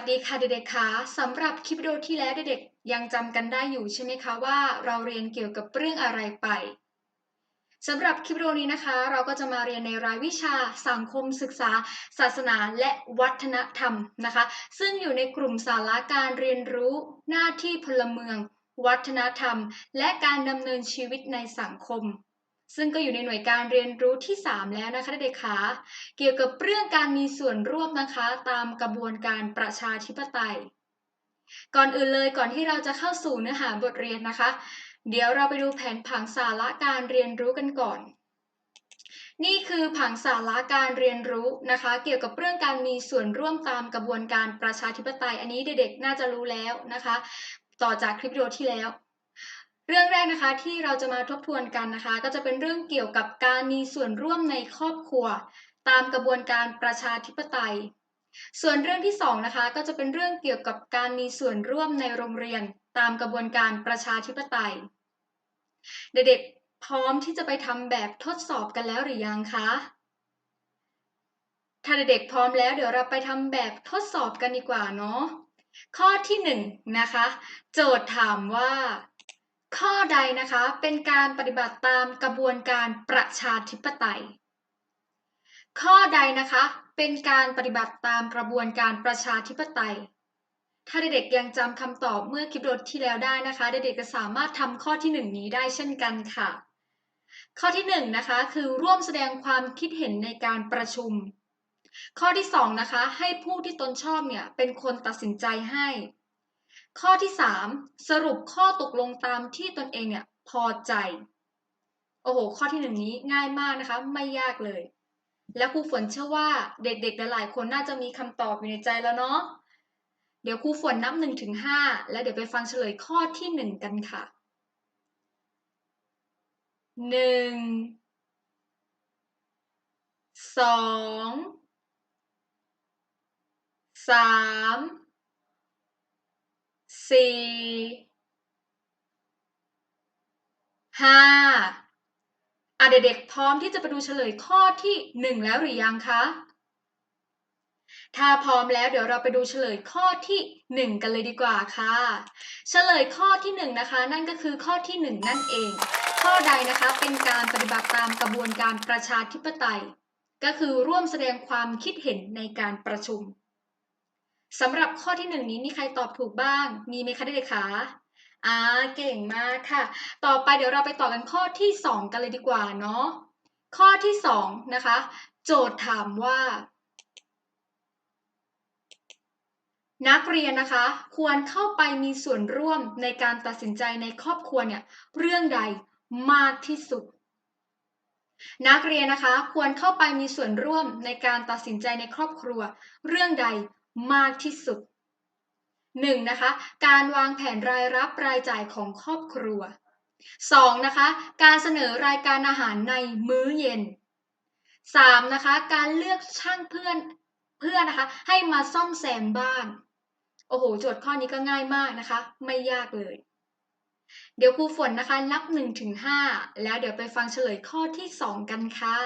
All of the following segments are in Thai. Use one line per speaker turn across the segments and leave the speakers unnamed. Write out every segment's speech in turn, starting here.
วัสดีค่ะเด็กๆคะสำหรับคลิปวิดีโอที่แล้วเด็กๆยังจำกันได้อยู่ใช่ไหมคะว่าเราเรียนเกี่ยวกับเรื่องอะไรไปสำหรับคลิปวิดีโอนี้นะคะ เราก็จะมาเรียนในรายวิชาสังคมศึกษา ศาสนาและวัฒนธรรมนะคะ ซึ่งอยู่ในกลุ่มสาระการเรียนรู้หน้าที่พลเมือง วัฒนธรรม และการดำเนินชีวิตในสังคม ซึ่งก็อยู่ในหน่วยการเรียนรู้ที่ 3 แล้วนะคะเด็กๆคะเกี่ยวกับเรื่องการมีส่วนร่วมนะคะ ตามกระบวนการประชาธิปไตย ก่อนอื่นเลยก่อนที่เราจะเข้าสู่เนื้อหาบทเรียนนะคะ เดี๋ยวเราไปดูแผนผังสาระการเรียนรู้กันก่อน นี่คือผังสาระการเรียนรู้นะคะ เกี่ยวกับเรื่องการมีส่วนร่วมตามกระบวนการประชาธิปไตย อันนี้เด็กๆน่าจะรู้แล้วนะคะ ต่อจากคลิปวิดีโอที่แล้ว เรื่องแรกนะคะที่เราจะมาทบทวนกันนะคะ ก็จะเป็นเรื่องเกี่ยวกับการมีส่วนร่วมในครอบครัว ตามกระบวนการประชาธิปไตย ส่วนเรื่องที่สองนะคะก็จะเป็นเรื่องเกี่ยวกับการมีส่วนร่วมในโรงเรียน ตามกระบวนการประชาธิปไตย เด็กๆพร้อมที่จะไปทำแบบทดสอบกันแล้วหรือยังคะถ้าเด็กๆพร้อมแล้วเดี๋ยวเราไปทำแบบทดสอบกันดีกว่าเนาะข้อที่หนึ่งนะคะโจทย์ถามว่า ข้อใดนะคะเป็นการปฏิบัติตามกระบวนการประชาธิปไตย ข้อใดนะคะเป็นการปฏิบัติตามกระบวนการประชาธิปไตย ถ้าเด็กๆยังจำคำตอบเมื่อคลิปวิดีโอที่แล้วได้นะคะ เด็กๆก็สามารถทำข้อที่หนึ่งนี้ได้เช่นกันค่ะ ข้อที่หนึ่งนะคะคือร่วมแสดงความคิดเห็นในการประชุม ข้อที่สองนะคะให้ผู้ที่ตนชอบเนี่ยเป็นคนตัดสินใจให้ ข้อที่สามสรุปข้อตกลงตามที่ตนเองเนี่ยพอใจ โอ้โห ข้อที่หนึ่งนี้ง่ายมากนะคะ ไม่ยากเลย และครูฝนเชื่อว่าเด็กๆหลายๆคนน่าจะมีคำตอบอยู่ในใจแล้วเนาะ เดี๋ยวครูฝนนับหนึ่งถึงห้าแล้วเดี๋ยวไปฟังเฉลยข้อที่หนึ่งกันค่ะหนึ่ง สี่ห้าอะเด็กๆพร้อมที่จะไปดูเฉลยข้อที่หนึ่งแล้วหรือยังคะ ถ้าพร้อมแล้วเดี๋ยวเราไปดูเฉลยข้อที่หนึ่งกันเลยดีกว่าค่ะ เฉลยข้อที่หนึ่งนะคะ นั่นก็คือข้อที่หนึ่งนั่นเอง ข้อใดนะคะเป็นการปฏิบัติตามกระบวนการประชาธิปไตย ก็คือร่วมแสดงความคิดเห็นในการประชุม สำหรับข้อที่หนึ่งนี้มีใครตอบถูกบ้าง มีไหมคะเด็กๆคะอ่าเก่งมากค่ะ ต่อไปเดี๋ยวเราไปต่อกันข้อที่สองกันเลยดีกว่าเนาะข้อที่สองนะคะ โจทย์ถามว่า นักเรียนนะคะ ควรเข้าไปมีส่วนร่วมในการตัดสินใจในครอบครัวเนี่ยเรื่องใดมากที่สุด นักเรียนนะคะควรเข้าไปมีส่วนร่วมในการตัดสินใจในครอบครัว เรื่องใด มากที่สุด 1. นะคะ การวางแผนรายรับรายจ่ายของครอบครัว 2. นะคะ การเสนอรายการอาหารในมื้อเย็น 3. นะคะ การเลือกช่างเพื่อนเพื่อนนะคะ ให้มาซ่อมแซมบ้านโอ้โห โจทย์ข้อนี้ก็ง่ายมากนะคะ ไม่ยากเลย เดี๋ยวครูฝนนะคะ นับ1ถึง5แล้วเดี๋ยวไปฟังเฉลยข้อที่ 2 กันค่ะ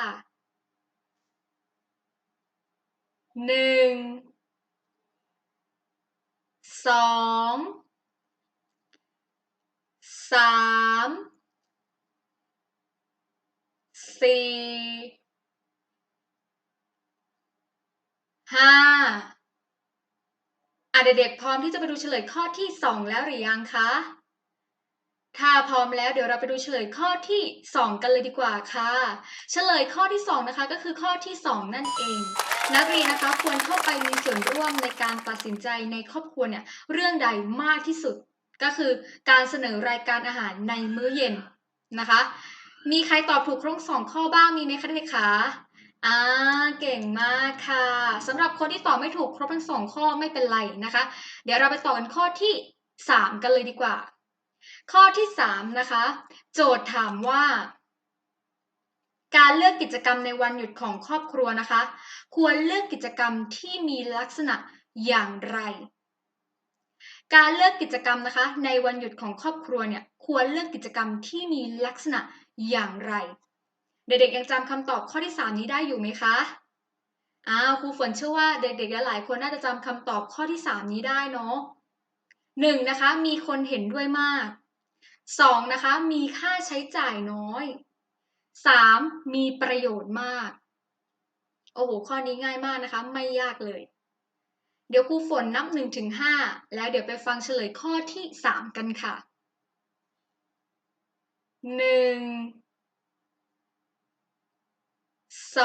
1 สองสามสี่ห้าอะเด็กๆพร้อมที่จะไปดูเฉลยข้อที่สองแล้วหรือยังคะ ถ้าพร้อมแล้วเดี๋ยวเราไปดูเฉลยข้อที่ 2 กันเลยดีกว่าค่ะ เฉลยข้อที่ 2 นะคะก็คือข้อที่ 2 นั่นเอง นักเรียนนะคะควรเข้าไปมีส่วนร่วมในการตัดสินใจในครอบครัวเนี่ยเรื่องใดมากที่สุด ก็คือการเสนอรายการอาหารในมื้อเย็นนะคะ มีใครตอบถูกครบสองข้อบ้างมีไหมคะเด็กคะอ่าเก่งมากค่ะสำหรับคนที่ตอบไม่ถูกครบทั้งสองข้อไม่เป็นไรนะคะ เดี๋ยวเราไปต่อกันข้อที่ 3 กันเลยดีกว่า ข้อที่ 3 นะคะ โจทย์ถามว่า การเลือกกิจกรรมในวันหยุดของครอบครัวนะคะ ควรเลือกกิจกรรมที่มีลักษณะอย่างไร การเลือกกิจกรรมนะคะ ในวันหยุดของครอบครัวเนี่ยควรเลือกกิจกรรมที่มีลักษณะอย่างไร เด็กๆยังจำคำตอบข้อที่ 3 นี้ได้อยู่ไหมคะอ้าวครูฝนเชื่อว่าเด็กๆหลายๆคนน่าจะจำคำตอบข้อที่ 3 นี้ได้เนาะ หนึ่งนะคะมีคนเห็นด้วยมากสองนะคะมีค่าใช้จ่ายน้อยสามมีประโยชน์มาก โอ้โห ข้อนี้ง่ายมากนะคะ ไม่ยากเลย เดี๋ยวครูฝนนับ1ถึง5แล้วเดี๋ยวไปฟังเฉลยข้อที่3กันค่ะ1 2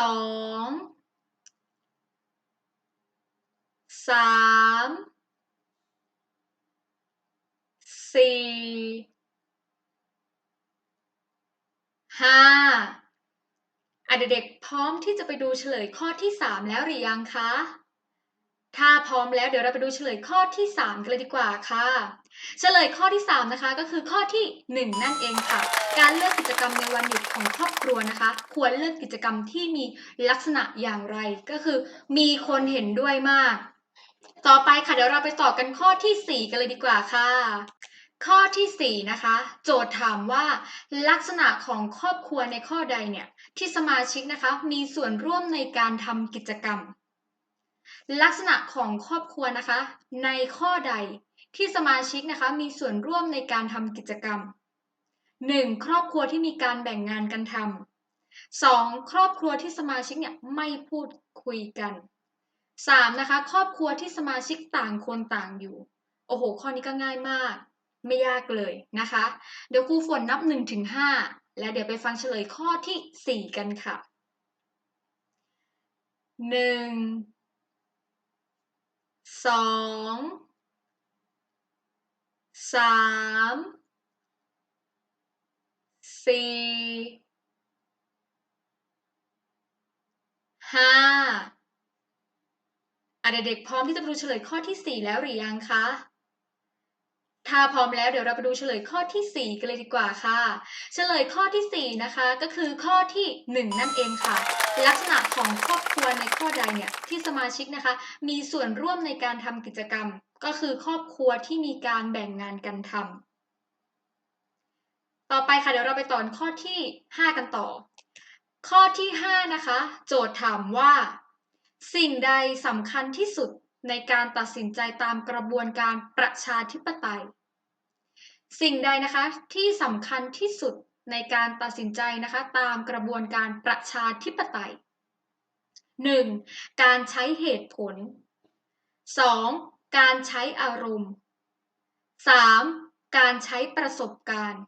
3 4 5อะเด็กๆพร้อมที่จะไปดูเฉลยข้อที่ 3 แล้วหรือยังคะ ถ้าพร้อมแล้วเดี๋ยวเราไปดูเฉลยข้อที่ 3 กันเลยดีกว่าค่ะ เฉลยข้อที่ 3 นะคะ ก็คือข้อที่ 1 นั่นเองค่ะ การเลือกกิจกรรมในวันหยุดของครอบครัวนะคะ ควรเลือกกิจกรรมที่มีลักษณะอย่างไร ก็คือ มีคนเห็นด้วยมาก ต่อไปค่ะเดี๋ยวเราไปต่อกันข้อที่ 4 กันเลยดีกว่าค่ะ ข้อที่ 4 นะคะ โจทย์ถามว่าลักษณะของครอบครัวในข้อใดเนี่ยที่สมาชิกนะคะมีส่วนร่วมในการทำกิจกรรม ลักษณะของครอบครัวนะคะ ในข้อใดที่สมาชิกนะคะมีส่วนร่วมในการทำกิจกรรม 1. ครอบครัวที่มีการแบ่งงานกันทำ 2. ครอบครัวที่สมาชิกเนี่ยไม่พูดคุยกัน 3. นะคะ ครอบครัวที่สมาชิกต่างคนต่างอยู่ โอ้โห ข้อนี้ก็ง่ายมาก ไม่ยากเลยนะคะ เดี๋ยวครูฝนนับ1ถึง5แล้วเดี๋ยวไปฟังเฉลยข้อที่ 4 กันค่ะ1 2 3 4 5อะเด็กๆพร้อมที่จะไปดูเฉลยข้อที่4แล้วหรือยังคะ ถ้าพร้อมแล้วเดี๋ยวเราไปดูเฉลยข้อที่ 4 กันเลยดีกว่าค่ะ เฉลยข้อที่ 4 นะคะ ก็คือข้อที่ 1 นั่นเองค่ะ ลักษณะของครอบครัวในข้อใดเนี่ยที่สมาชิกนะคะ มีส่วนร่วมในการทำกิจกรรม ก็คือครอบครัวที่มีการแบ่งงานกันทำต่อไปค่ะเดี๋ยวเราไปต่อข้อที่ 5 กันต่อ ข้อที่ 5 นะคะ โจทย์ถามว่า สิ่งใดสำคัญที่สุด ในการตัดสินใจตามกระบวนการประชาธิปไตย สิ่งใดนะคะที่สำคัญที่สุดในการตัดสินใจนะคะตามกระบวนการประชาธิปไตย 1. การใช้เหตุผล 2. การใช้อารมณ์ 3. การใช้ประสบการณ์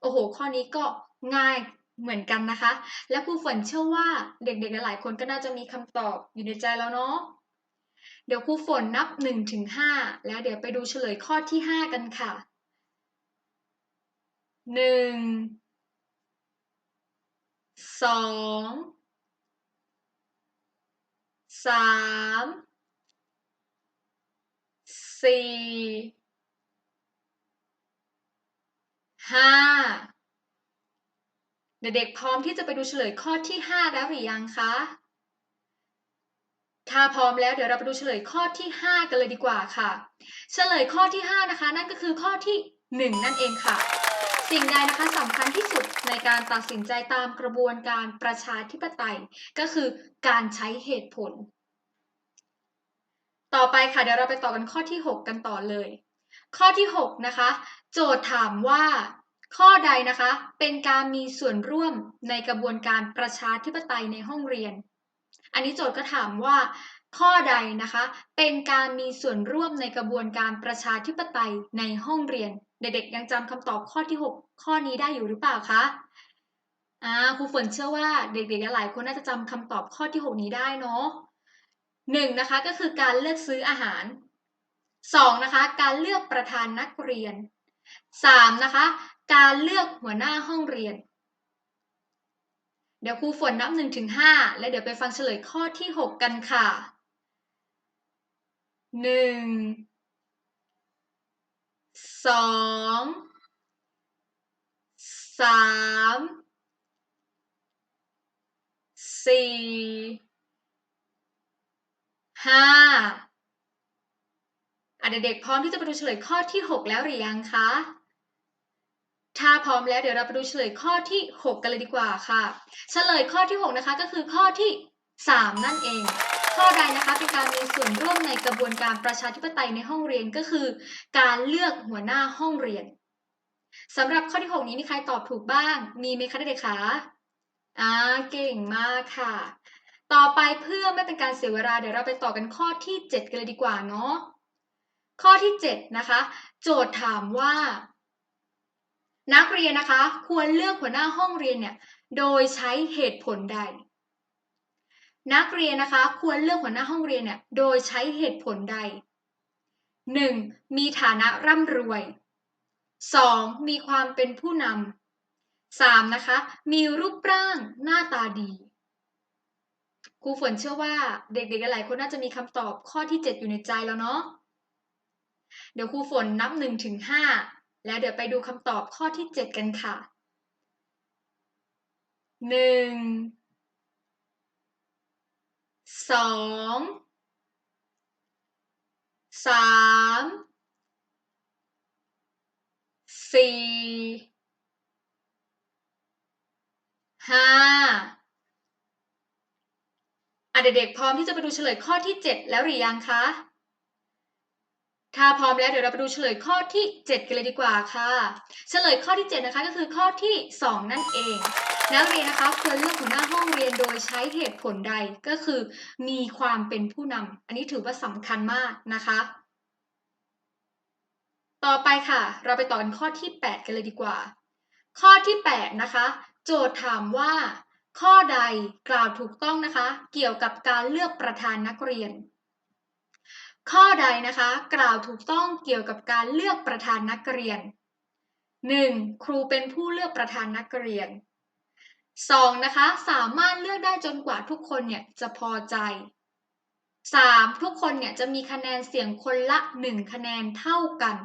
โอ้โห ข้อนี้ก็ง่ายเหมือนกันนะคะ และครูฝนเชื่อว่าเด็กๆหลายคนก็น่าจะมีคำตอบอยู่ในใจแล้วเนาะ เดี๋ยวครูฝนนับ1ถึง5แล้วเดี๋ยวไปดูเฉลยข้อที่ 5 กันค่ะ 1 2 3 4 5 เด็กๆพร้อมที่จะไปดูเฉลยข้อที่ 5 แล้วหรือยังคะ ถ้าพร้อมแล้วเดี๋ยวเราไปดูเฉลยข้อที่ 5 กันเลยดีกว่าค่ะ เฉลยข้อที่ 5 นะคะ นั่นก็คือข้อที่ 1 นั่นเองค่ะ สิ่งใดนะคะสำคัญที่สุดในการตัดสินใจตามกระบวนการประชาธิปไตย ก็คือการใช้เหตุผล ต่อไปค่ะเดี๋ยวเราไปต่อกันข้อที่ 6 กันต่อเลย ข้อที่ 6 นะคะ โจทย์ถามว่าข้อใดนะคะเป็นการมีส่วนร่วมในกระบวนการประชาธิปไตยในห้องเรียน อันนี้โจทย์ก็ถามว่าข้อใดนะคะ เป็นการมีส่วนร่วมในกระบวนการประชาธิปไตยในห้องเรียน เด็กๆยังจำคำตอบข้อที่ 6 ข้อนี้ได้อยู่หรือเปล่าคะอ่าครูฝนเชื่อว่าเด็กๆหลายคนน่าจะจำคำตอบข้อที่ 6 นี้ได้เนาะหนึ่งนะคะก็คือการเลือกซื้ออาหารสองนะคะการเลือกประธานนักเรียนสามนะคะการเลือกหัวหน้าห้องเรียน เดี๋ยวครูฝนนับหนึ่งถึงห้าและเดี๋ยวไปฟังเฉลยข้อที่หกกันค่ะหนึ่งสอง สาม สี่ ห้าอะเด็กๆพร้อมที่จะไปดูเฉลยข้อที่ 6 แล้วหรือยังคะ ถ้าพร้อมแล้วเดี๋ยวเราไปดูเฉลยข้อที่ 6 กันเลยดีกว่าค่ะ เฉลยข้อที่ 6 นะคะก็คือข้อที่ 3 นั่นเอง ข้อใดนะคะเป็นการมีส่วนร่วมในกระบวนการประชาธิปไตยในห้องเรียนก็คือ การเลือกหัวหน้าห้องเรียนสำหรับข้อที่ 6 นี้มีใครตอบถูกบ้าง มีไหมคะเด็กๆคะอ่าเก่งมากค่ะ ต่อไปเพื่อไม่เป็นการเสียเวลาเดี๋ยวเราไปต่อกันข้อที่ 7 กันเลยดีกว่าเนาะข้อที่ 7 นะคะ โจทย์ถามว่า นักเรียนนะคะ ควรเลือกหัวหน้าห้องเรียนเนี่ยโดยใช้เหตุผลใด นักเรียนนะคะ ควรเลือกหัวหน้าห้องเรียนเนี่ยโดยใช้เหตุผลใด 1. มีฐานะร่ำรวย 2. มีความเป็นผู้นำ 3. นะคะ มีรูปร่างหน้าตาดีครูฝนเชื่อว่าเด็กๆหลายคนน่าจะมีคำตอบข้อที่ 7 อยู่ในใจแล้วเนาะเดี๋ยวครูฝนนับ1ถึง5 แล้วเดี๋ยวไปดูคำตอบข้อที่ 7 กันค่ะ1 2 3 4 5อะเด็กๆพร้อมที่จะไปดูเฉลยข้อที่ 7 แล้วหรือยังคะ ถ้าพร้อมแล้วเดี๋ยวเราไปดูเฉลยข้อที่ 7 กันเลยดีกว่าค่ะ เฉลยข้อที่ 7 นะคะก็คือข้อที่ 2 นั่นเอง นักเรียนนะคะควรเลือกหัวหน้าห้องเรียนโดยใช้เหตุผลใดก็คือ มีความเป็นผู้นำอันนี้ถือว่าสำคัญมากนะคะ ต่อไปค่ะ เราไปต่อกันข้อที่ 8 กันเลยดีกว่า ข้อที่ 8 นะคะ โจทย์ถามว่า ข้อใดกล่าวถูกต้องนะคะ เกี่ยวกับการเลือกประธานนักเรียน ข้อใดนะคะ กล่าวถูกต้องเกี่ยวกับการเลือกประธานนักเรียน 1. ครูเป็นผู้เลือกประธานนักเรียน 2. นะคะ สามารถเลือกได้จนกว่าทุกคนเนี่ยจะพอใจ 3. ทุกคนเนี่ยจะมีคะแนนเสียงคนละ 1 คะแนนเท่ากัน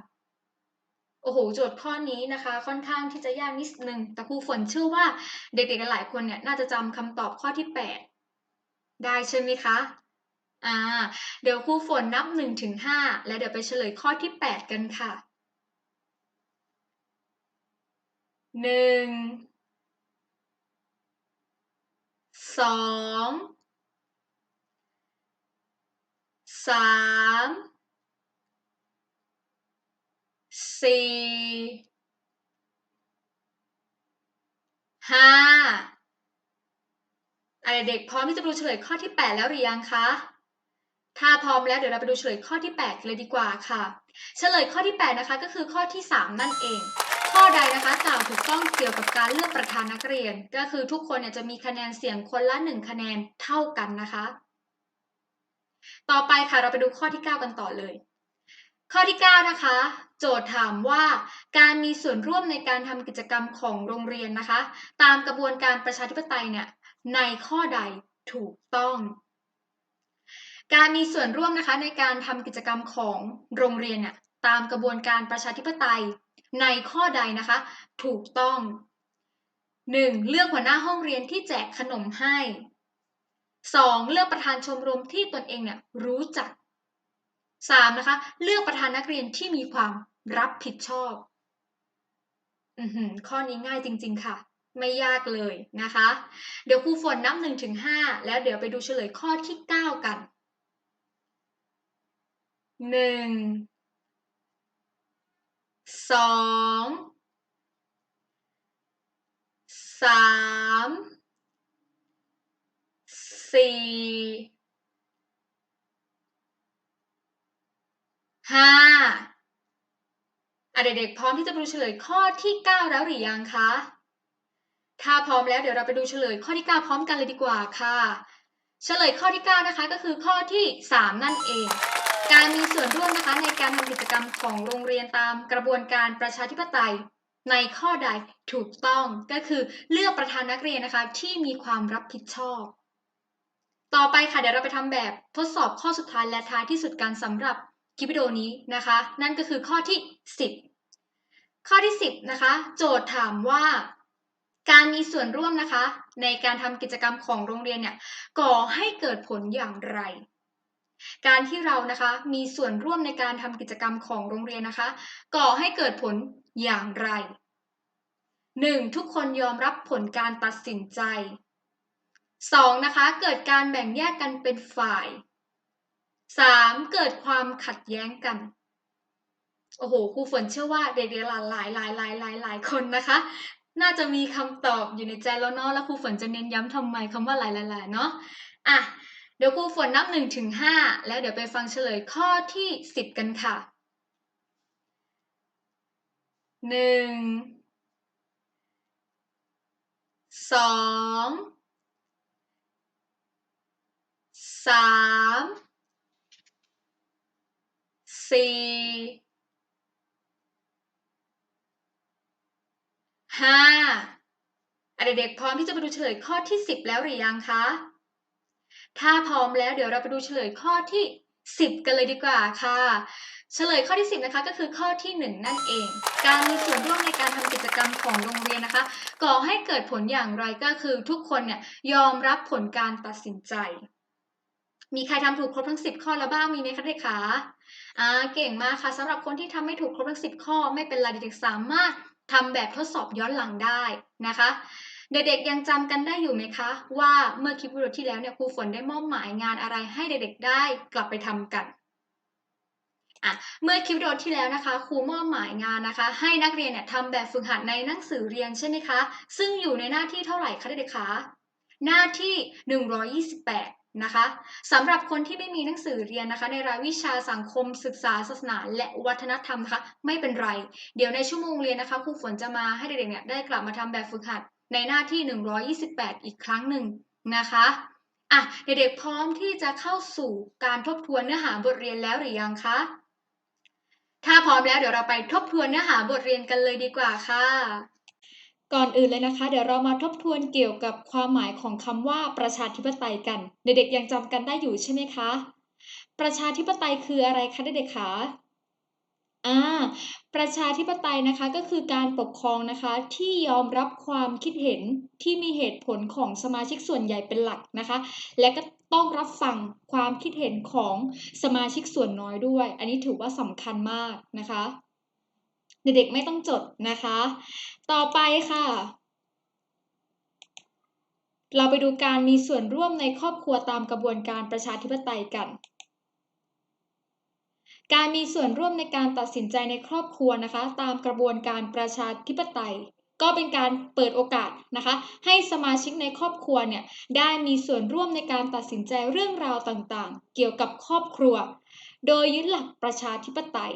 โอ้โห โจทย์ข้อนี้นะคะ ค่อนข้างที่จะยากนิดนึง แต่ครูฝนเชื่อว่าเด็กๆหลายคนเนี่ยน่าจะจำคำตอบข้อที่ 8 ได้ใช่ไหมคะ อ่า เดี๋ยวครูฝนนับ1ถึง5แล้วเดี๋ยวไปเฉลยข้อที่8กันค่ะหนึ่งสองสามสี่ห้าอะไรเด็กพร้อมที่จะดูเฉลยข้อที่8แล้วหรือยังคะ ถ้าพร้อมแล้วเดี๋ยวเราไปดูเฉลยข้อที่8เลยดีกว่าค่ะ เฉลยข้อที่ 8 นะคะก็คือข้อที่ 3 นั่นเอง ข้อใดนะคะกล่าวถูกต้องเกี่ยวกับการเลือกประธานนักเรียน ก็คือทุกคนเนี่ยจะมีคะแนนเสียงคนละ 1 คะแนนเท่ากันนะคะ ต่อไปค่ะเราไปดูข้อที่ 9 กันต่อเลย ข้อที่ 9 นะคะ โจทย์ถามว่าการมีส่วนร่วมในการทำกิจกรรมของโรงเรียนนะคะ ตามกระบวนการประชาธิปไตยเนี่ยในข้อใดถูกต้อง การมีส่วนร่วมนะคะในการทำกิจกรรมของโรงเรียนเนี่ยตามกระบวนการประชาธิปไตยในข้อใดนะคะ ถูกต้อง 1. เลือกหัวหน้าห้องเรียนที่แจกขนมให้ 2. เลือกประธานชมรมที่ตนเองเนี่ยรู้จัก 3. นะคะ เลือกประธานนักเรียนที่มีความรับผิดชอบอือหือข้อนี้ง่ายจริง ๆ ค่ะ ไม่ยากเลยนะคะ เดี๋ยวครูฝนนับ1ถึง5แล้วเดี๋ยวไปดูเฉลยข้อที่ 9 กัน 1 2 3 4ห้าอะเด็กๆพร้อมที่จะดูเฉลยข้อที่ 9 แล้วหรือยังคะ ถ้าพร้อมแล้วเดี๋ยวเราไปดูเฉลยข้อที่ 9 พร้อมกันเลยดีกว่าค่ะ เฉลยข้อที่ 9 นะคะก็คือข้อที่ 3 นั่นเอง การมีส่วนร่วมนะคะในการทำกิจกรรมของโรงเรียนตามกระบวนการประชาธิปไตยในข้อใดถูกต้องก็คือเลือกประธานนักเรียนนะคะที่มีความรับผิดชอบ ต่อไปค่ะเดี๋ยวเราไปทำแบบทดสอบข้อสุดท้ายและท้ายที่สุดกันสำหรับคลิปวิดีโอนี้นะคะ นั่นก็คือข้อที่ 10 ข้อที่ 10นะคะโจทย์ถามว่า การมีส่วนร่วมนะคะ ในการทำกิจกรรมของโรงเรียนเนี่ยก่อให้เกิดผลอย่างไร การที่เรานะคะมีส่วนร่วมในการทำกิจกรรมของโรงเรียนนะคะ ก่อให้เกิดผลอย่างไร 1. ทุกคนยอมรับผลการตัดสินใจ 2. นะคะ เกิดการแบ่งแยกกันเป็นฝ่าย 3. เกิดความขัดแย้งกัน โอ้โหครูฝนเชื่อว่าเด็กๆหลายหลายหลายหลายหลายหลายคนนะคะ น่าจะมีคำตอบอยู่ในใจแล้วเนาะแล้วครูฝนจะเน้นย้ำทำไมคำว่าหลายหลายหลายเนาะอะ เดี๋ยวครูฝนนับหนึ่งถึงห้าแล้วเดี๋ยวไปฟังเฉลยข้อที่สิบกันค่ะหนึ่งสองสามสี่ห้าเด็กๆพร้อมที่จะไปดูเฉลยข้อที่สิบแล้วหรือยังคะ ถ้าพร้อมแล้วเดี๋ยวเราไปดูเฉลยข้อที่ 10 กันเลยดีกว่าค่ะ เฉลยข้อที่ 10 นะคะก็คือข้อที่ 1 นั่นเอง การมีส่วนร่วมในการทำกิจกรรมของโรงเรียนนะคะ ก่อให้เกิดผลอย่างไรก็คือทุกคนเนี่ยยอมรับผลการตัดสินใจ มีใครทำถูกครบทั้ง 10 ข้อแล้วบ้างมีไหมคะเด็กคะอ่าเก่งมากค่ะสำหรับคนที่ทำไม่ถูกครบทั้ง 10 ข้อ ไม่เป็นไรเด็กๆสามารถทำแบบทดสอบย้อนหลังได้นะคะ เด็กๆยังจำกันได้อยู่ไหมคะ ว่าเมื่อคลิปวิดีโอที่แล้วเนี่ยครูฝนได้มอบหมายงานอะไรให้เด็กๆได้กลับไปทำกันอะเมื่อคลิปวิดีโอที่แล้วนะคะครูมอบหมายงานนะคะ ให้นักเรียนเนี่ยทำแบบฝึกหัดในหนังสือเรียนใช่ไหมคะ ซึ่งอยู่ในหน้าที่เท่าไหร่คะเด็กๆคะหน้าที่ 128นะคะสำหรับคนที่ไม่มีหนังสือเรียนนะคะ ในรายวิชาสังคมศึกษาศาสนา และวัฒนธรรมนะคะ ไม่เป็นไร เดี๋ยวในชั่วโมงเรียนนะคะครูฝนจะมาให้เด็กๆเนี่ยได้กลับมาทำแบบฝึกหัด ในหน้าที่ 128 อีกครั้งหนึ่งนะคะอะเด็กๆพร้อมที่จะเข้าสู่การทบทวนเนื้อหาบทเรียนแล้วหรือยังคะถ้าพร้อมแล้วเดี๋ยวเราไปทบทวนเนื้อหาบทเรียนกันเลยดีกว่าค่ะ ก่อนอื่นเลยนะคะ เดี๋ยวเรามาทบทวนเกี่ยวกับความหมายของคำว่าประชาธิปไตยกัน เด็กๆยังจำกันได้อยู่ใช่ไหมคะ ประชาธิปไตยคืออะไรคะเด็กๆคะ อ่าประชาธิปไตยนะคะ ก็คือการปกครองนะคะที่ยอมรับความคิดเห็นที่มีเหตุผลของสมาชิกส่วนใหญ่เป็นหลักนะคะ และก็ต้องรับฟังความคิดเห็นของสมาชิกส่วนน้อยด้วย อันนี้ถือว่าสำคัญมากนะคะ เด็กๆไม่ต้องจดนะคะ ต่อไปค่ะ เราไปดูการมีส่วนร่วมในครอบครัวตามกระบวนการประชาธิปไตยกัน การมีส่วนร่วมในการตัดสินใจในครอบครัวนะคะ ตามกระบวนการประชาธิปไตย ก็เป็นการเปิดโอกาสนะคะ ให้สมาชิกในครอบครัวเนี่ยได้มีส่วนร่วมในการตัดสินใจเรื่องราวต่างๆ เกี่ยวกับครอบครัว โดยยึดหลักประชาธิปไตย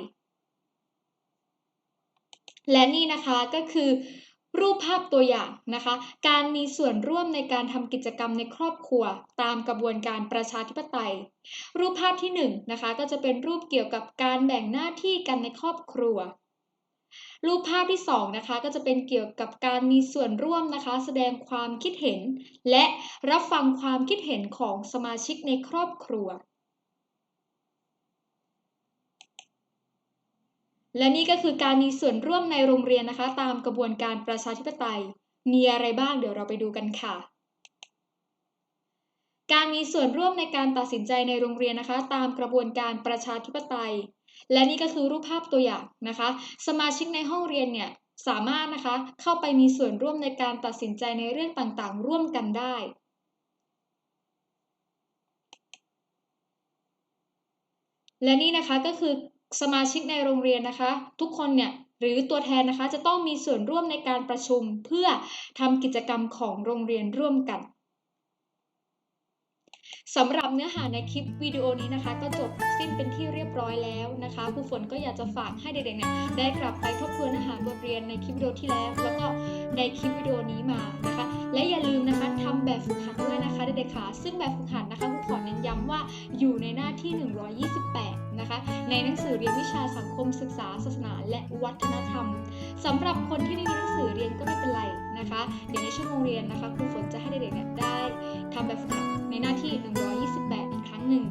และนี่นะคะก็คือ รูปภาพตัวอย่างนะคะ การมีส่วนร่วมในการทำกิจกรรมในครอบครัว ตามกระบวนการประชาธิปไตย รูปภาพที่1นงนะคะก็จะเป็นรูปเกี่ยวกับการแบ่งหน้าที่กันในครอบครัว รูปภาพที่2นะคะก็จะเป็นเกี่ยวกับการมีส่วนร่วมนะคะ แสดงความคิดเห็น และรับฟังความคิดเห็นของสมาชิกในครอบครัว และนี่ก็คือการมีส่วนร่วมในโรงเรียนนะคะ ตามกระบวนการประชาธิปไตย มีอะไรบ้างเดี๋ยวเราไปดูกันค่ะ การมีส่วนร่วมในการตัดสินใจในโรงเรียนนะคะ ตามกระบวนการประชาธิปไตย และนี่ก็คือรูปภาพตัวอย่างนะคะ สมาชิกในห้องเรียนเนี่ยสามารถนะคะเข้าไปมีส่วนร่วมในการตัดสินใจในเรื่องต่างๆ ร่วมกันได้และนี่นะคะก็คือ สมาชิกในโรงเรียนนะคะ ทุกคนเนี่ยหรือตัวแทนนะคะจะต้องมีส่วนร่วมในการประชุมเพื่อทำกิจกรรมของโรงเรียนร่วมกันสำหรับเนื้อหาในคลิปวิดีโอนี้นะคะ ก็จบสิ้นเป็นที่เรียบร้อยแล้วนะคะครูฝนก็อยากจะฝากให้เด็กๆเนี่ยได้กลับไปทบทวนเนื้อหาบทเรียนในคลิปวิดีโอที่แล้ว แล้วก็ในคลิปวิดีโอนี้มานะคะ และอย่าลืมนะคะทำแบบฝึกหัดด้วยนะคะเด็กๆค่ะซึ่งแบบฝึกหัดนะคะครูขอเน้นย้ำว่าอยู่ในหน้าที่ 128 นะคะ ในหนังสือเรียนวิชาสังคมศึกษา ศาสนาและวัฒนธรรมสำหรับคนที่ไม่มีหนังสือเรียนก็ไม่เป็นไรนะคะ เดี๋ยวในชั่วโมงเรียนนะคะครูฝนจะให้เด็กๆเนี่ยได้ทำแบบฝึกหัดในหน้าที่ 128 อีกครั้งหนึ่ง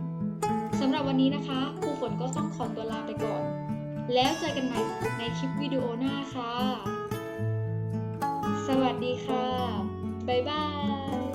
สำหรับวันนี้นะคะครูฝนก็ต้องขอตัวลาไปก่อน แล้วเจอกันใหม่ในคลิปวิดีโอหน้าค่ะ สวัสดีค่ะ บ๊ายบาย